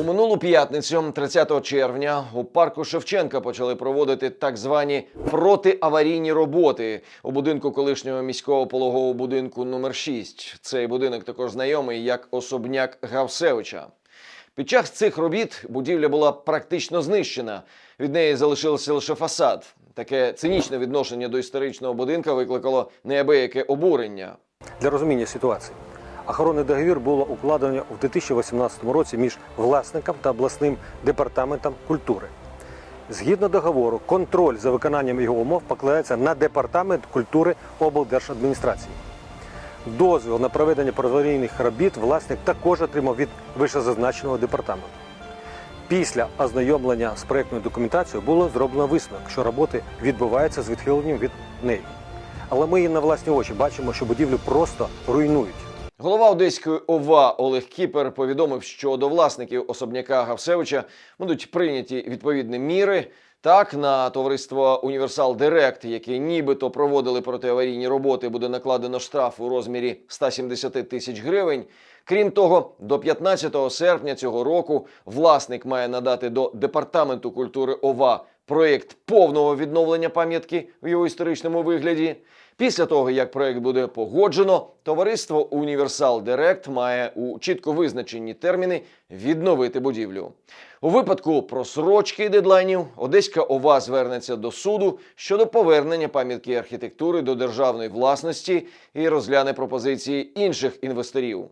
У минулу п'ятницю, 30 червня, у парку Шевченка почали проводити так звані протиаварійні роботи у будинку колишнього міського пологового будинку номер 6 Цей будинок також знайомий як особняк Гавсевича. Під час цих робіт будівля була практично знищена. Від неї залишився лише фасад. Таке цинічне відношення до історичного будинка викликало неабияке обурення. Для розуміння ситуації охоронний договір було укладено у 2018 році між власником та обласним департаментом культури. Згідно договору, контроль за виконанням його умов покладається на департамент культури облдержадміністрації. Дозвіл на проведення проаварійних робіт власник також отримав від вищезазначеного департаменту. Після ознайомлення з проєктною документацією було зроблено висновок, що роботи відбуваються з відхиленням від неї. Але ми і на власні очі бачимо, що будівлю просто руйнують. Голова Одеської ОВА Олег Кіпер повідомив, що до власників особняка Гавсевича будуть прийняті відповідні міри. Так, на товариство Універсал Директ, яке нібито проводили протиаварійні роботи, буде накладено штраф у розмірі 170 тисяч гривень. Крім того, до 15 серпня цього року власник має надати до департаменту культури ОВА проєкт повного відновлення пам'ятки в його історичному вигляді. Після того, як проект буде погоджено, товариство Універсал Директ має у чітко визначені терміни відновити будівлю. У випадку просрочки дедлайнів Одеська ОВА звернеться до суду щодо повернення пам'ятки архітектури до державної власності і розгляне пропозиції інших інвесторів.